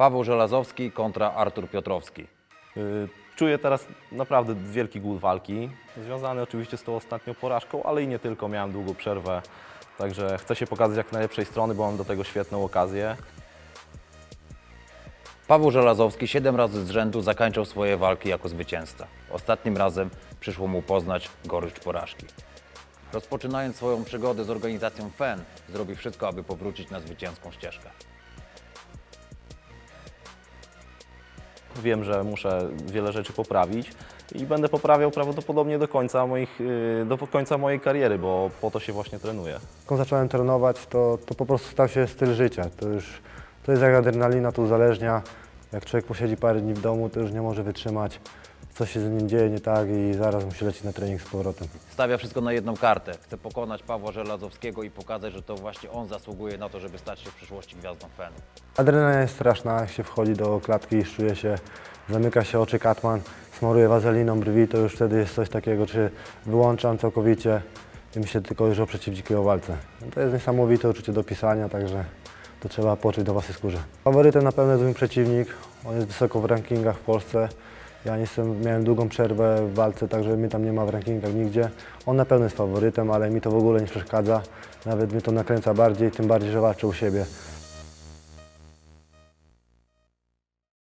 Paweł Żelazowski kontra Artur Piotrowski. Y, Czuję teraz naprawdę wielki głód walki, związany oczywiście z tą ostatnią porażką, ale i nie tylko. Miałem długą przerwę, także chcę się pokazać jak najlepszej strony, bo mam do tego świetną okazję. Paweł Żelazowski siedem razy z rzędu zakończył swoje walki jako zwycięzca. Ostatnim razem przyszło mu poznać gorycz porażki. Rozpoczynając swoją przygodę z organizacją FEN, zrobi wszystko, aby powrócić na zwycięską ścieżkę. Wiem, że muszę wiele rzeczy poprawić i będę poprawiał prawdopodobnie do końca, moich, y, do końca mojej kariery, bo po to się właśnie trenuję. Jak zacząłem trenować, to, to po prostu stał się styl życia. To już to jest jak adrenalina, to uzależnia. Jak człowiek posiedzi parę dni w domu, to już nie może wytrzymać. Coś się z nim dzieje nie tak i zaraz musi lecieć na trening z powrotem. Stawia wszystko na jedną kartę. Chce pokonać Pawła Żelazowskiego i pokazać, że to właśnie on zasługuje na to, żeby stać się w przyszłości gwiazdą FEN. Adrenalina jest straszna, jak się wchodzi do klatki i czuje się, zamyka się oczy katman, smaruje wazeliną brwi, to już wtedy jest coś takiego, czy wyłączam całkowicie i myślę tylko już o przeciwdzikiej o walce. To jest niesamowite uczucie do pisania, także to trzeba poczuć do własnej skórze. Faworytem na pewno jest mój przeciwnik, on jest wysoko w rankingach w Polsce. Ja jestem, miałem długą przerwę w walce, także mnie tam nie ma w rankingach nigdzie. On na pewno jest faworytem, ale mi to w ogóle nie przeszkadza. Nawet mnie to nakręca bardziej, tym bardziej, że walczy u siebie.